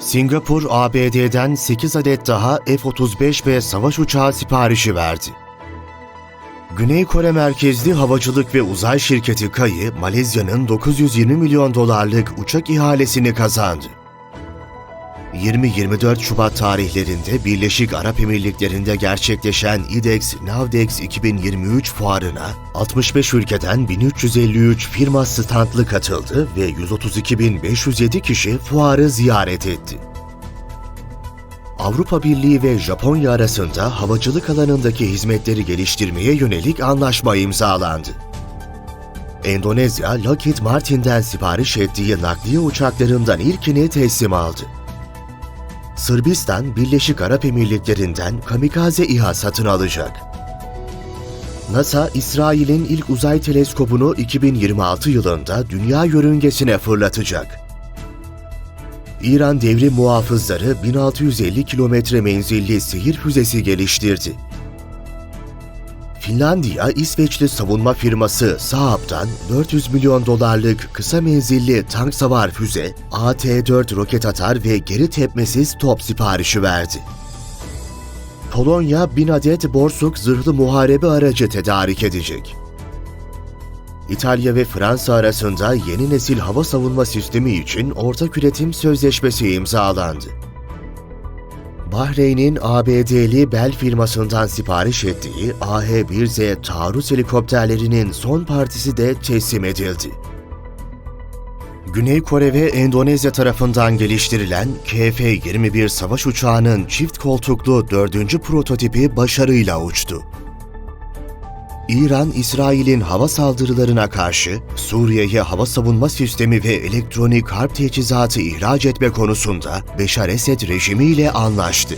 Singapur, ABD'den 8 adet daha F-35B savaş uçağı siparişi verdi. Güney Kore merkezli havacılık ve uzay şirketi KAI, Malezya'nın 920 milyon dolarlık uçak ihalesini kazandı. 20-24 Şubat tarihlerinde Birleşik Arap Emirlikleri'nde gerçekleşen IDEX Navdex 2023 fuarına 65 ülkeden 1353 firma standlı katıldı ve 132.507 kişi fuarı ziyaret etti. Avrupa Birliği ve Japonya arasında havacılık alanındaki hizmetleri geliştirmeye yönelik anlaşma imzalandı. Endonezya, Lockheed Martin'den sipariş ettiği nakliye uçaklarından ilkini teslim aldı. Sırbistan, Birleşik Arap Emirlikleri'nden kamikaze İHA satın alacak. NASA, İsrail'in ilk uzay teleskobunu 2026 yılında dünya yörüngesine fırlatacak. İran devrim muhafızları 1650 kilometre menzilli sihir füzesi geliştirdi. Finlandiya, İsveçli savunma firması Saab'dan 400 milyon dolarlık kısa menzilli tank savar füze, AT-4 roket atar ve geri tepmesiz top siparişi verdi. Polonya 1000 adet Borsuk zırhlı muharebe aracı tedarik edecek. İtalya ve Fransa arasında yeni nesil hava savunma sistemi için ortak üretim sözleşmesi imzalandı. Bahreyn'in ABD'li Bell firmasından sipariş ettiği AH-1Z taarruz helikopterlerinin son partisi de teslim edildi. Güney Kore ve Endonezya tarafından geliştirilen KF-21 savaş uçağının çift koltuklu dördüncü prototipi başarıyla uçtu. İran, İsrail'in hava saldırılarına karşı Suriye'ye hava savunma sistemi ve elektronik harp teçhizatı ihraç etme konusunda Beşar Esed rejimiyle anlaştı.